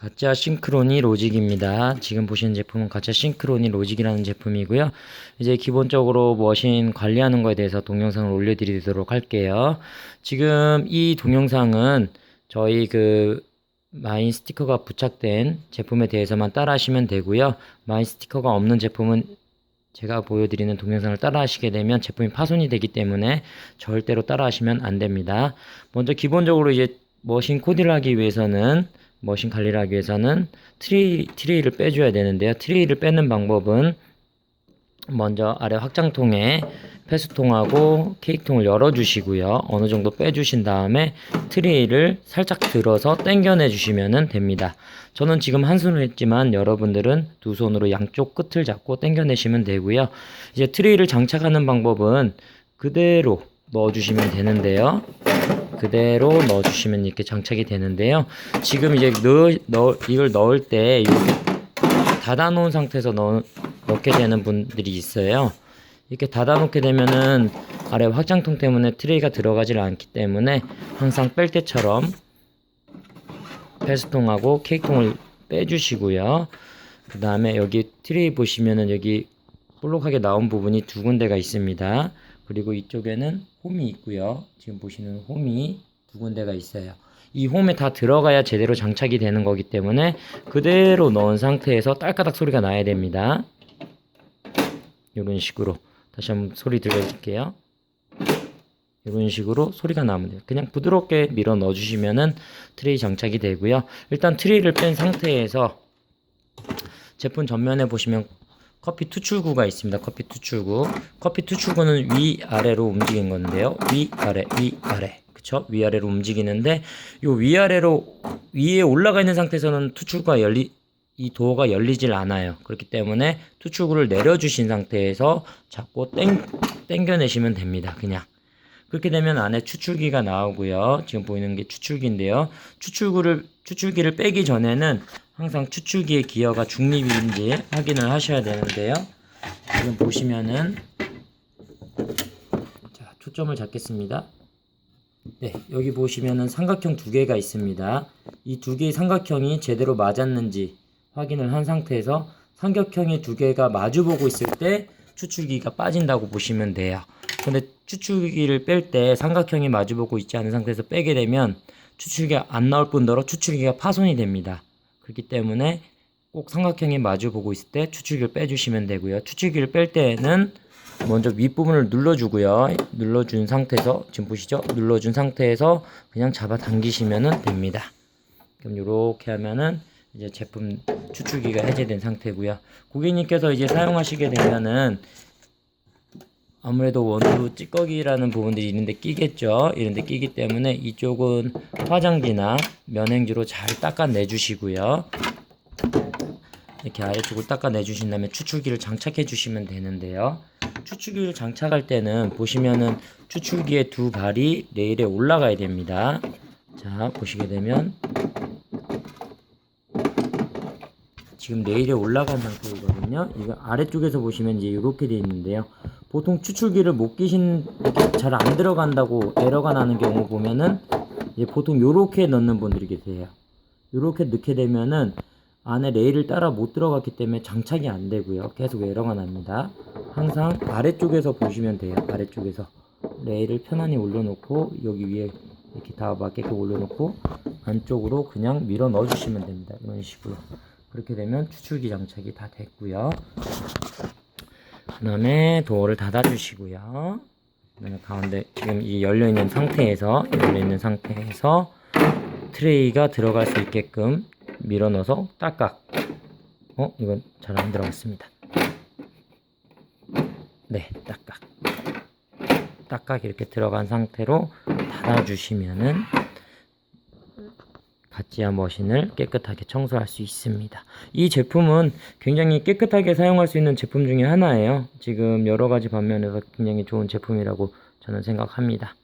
가짜 싱크로니 로직입니다. 지금 보시는 제품은 가짜 싱크로니 로직이라는 제품이고요. 이제 기본적으로 머신 관리하는 거에 대해서 동영상을 올려드리도록 할게요. 지금 이 동영상은 저희 그 마인 스티커가 부착된 제품에 대해서만 따라 하시면 되고요. 마인 스티커가 없는 제품은 제가 보여드리는 동영상을 따라 하시게 되면 제품이 파손이 되기 때문에 절대로 따라 하시면 안 됩니다. 먼저 기본적으로 이제 머신 코디를 하기 위해서는 머신 관리를 하기 위해서는 트레이, 트레이를 빼줘야 되는데요. 트레이를 빼는 방법은 먼저 아래 확장통에 패스통하고 케이크통을 열어주시고요. 어느 정도 빼주신 다음에 트레이를 살짝 들어서 당겨내 주시면 됩니다. 저는 지금 한 손으로 했지만 여러분들은 두 손으로 양쪽 끝을 잡고 당겨내시면 되고요. 이제 트레이를 장착하는 방법은 그대로 넣어주시면 되는데요. 그대로 넣어주시면 이렇게 장착이 되는데요. 지금 이제 넣, 넣, 이걸 넣을 때 이렇게 닫아놓은 상태에서 넣, 넣게 되는 분들이 있어요. 이렇게 닫아놓게 되면은 아래 확장통 때문에 트레이가 들어가질 않기 때문에 항상 뺄 때처럼 패스통하고 케이크통을 빼주시고요. 그 다음에 여기 트레이 보시면은 여기 볼록하게 나온 부분이 두 군데가 있습니다. 그리고 이쪽에는 홈이 있고요. 지금 보시는 홈이 두 군데가 있어요. 이 홈에 다 들어가야 제대로 장착이 되는 거기 때문에 그대로 넣은 상태에서 딸까닥 소리가 나야 됩니다. 이런 식으로 다시 한번 소리 들려줄게요. 이런 식으로 소리가 나면 돼요. 그냥 부드럽게 밀어 넣어주시면은 트레이 장착이 되고요. 일단 트레이를 뺀 상태에서 제품 전면에 보시면 커피 투출구가 있습니다. 커피 투출구. 커피 투출구는 위 아래로 움직이는 건데요. 위 아래 위 아래. 그쵸? 위아래로 움직이는데 요 위아래로 위에 올라가 있는 상태에서는 투출구가 열리 이 도어가 열리질 않아요. 그렇기 때문에 투출구를 내려주신 상태에서 잡고 땡, 땡겨내시면 됩니다. 그냥. 그렇게 되면 안에 추출기가 나오고요. 지금 보이는 게 추출기인데요. 추출구를, 추출기를 빼기 전에는 항상 추출기의 기어가 중립인지 확인을 하셔야 되는데요. 지금 보시면은, 자, 초점을 잡겠습니다. 네, 여기 보시면은 삼각형 두 개가 있습니다. 이 두 개의 삼각형이 제대로 맞았는지 확인을 한 상태에서 삼각형의 두 개가 마주보고 있을 때 추출기가 빠진다고 보시면 돼요. 근데 추출기를 뺄 때 삼각형이 마주보고 있지 않은 상태에서 빼게 되면 추출기가 안 나올 뿐더러 추출기가 파손이 됩니다. 그렇기 때문에 꼭 삼각형이 마주 보고 있을 때 추출기를 빼주시면 되고요. 추출기를 뺄 때는 먼저 윗부분을 눌러주고요. 눌러준 상태에서 지금 보시죠? 눌러준 상태에서 그냥 잡아 당기시면 됩니다. 그럼 이렇게 하면은 이제 제품 추출기가 해제된 상태고요. 고객님께서 이제 사용하시게 되면은 아무래도 원두 찌꺼기라는 부분들이 있는데 끼겠죠. 이런데 끼기 때문에 이쪽은 화장지나 면행지로 잘 닦아내 주시고요. 이렇게 아래쪽을 닦아내 주신 다음에 추출기를 장착해 주시면 되는데요. 추출기를 장착할 때는 보시면은 추출기의 두 발이 레일에 올라가야 됩니다. 자, 보시게 되면 지금 레일에 올라간 상태이거든요. 이거 아래쪽에서 보시면 이제 이렇게 되어 있는데요. 보통 추출기를 못 끼신 잘 안 들어간다고 에러가 나는 경우 보면은 이제 보통 요렇게 넣는 분들이 계세요. 요렇게 넣게 되면은 안에 레일을 따라 못 들어갔기 때문에 장착이 안 되고요. 계속 에러가 납니다. 항상 아래쪽에서 보시면 돼요. 아래쪽에서 레일을 편안히 올려놓고 여기 위에 이렇게 다 맞게끔 올려놓고 안쪽으로 그냥 밀어 넣어 주시면 됩니다. 이런 식으로 그렇게 되면 추출기 장착이 다 됐고요. 그 다음에 도어를 닫아주시고요. 가운데 지금 이 열려 있는 상태에서 열려 있는 상태에서 트레이가 들어갈 수 있게끔 밀어 넣어서 딱깍. 어, 이건 잘 안 들어갔습니다. 네, 딱깍. 딱깍 이렇게 들어간 상태로 닫아주시면은 가찌아 머신을 깨끗하게 청소할 수 있습니다. 이 제품은 굉장히 깨끗하게 사용할 수 있는 제품 중에 하나예요. 지금 여러 가지 방면에서 굉장히 좋은 제품이라고 저는 생각합니다.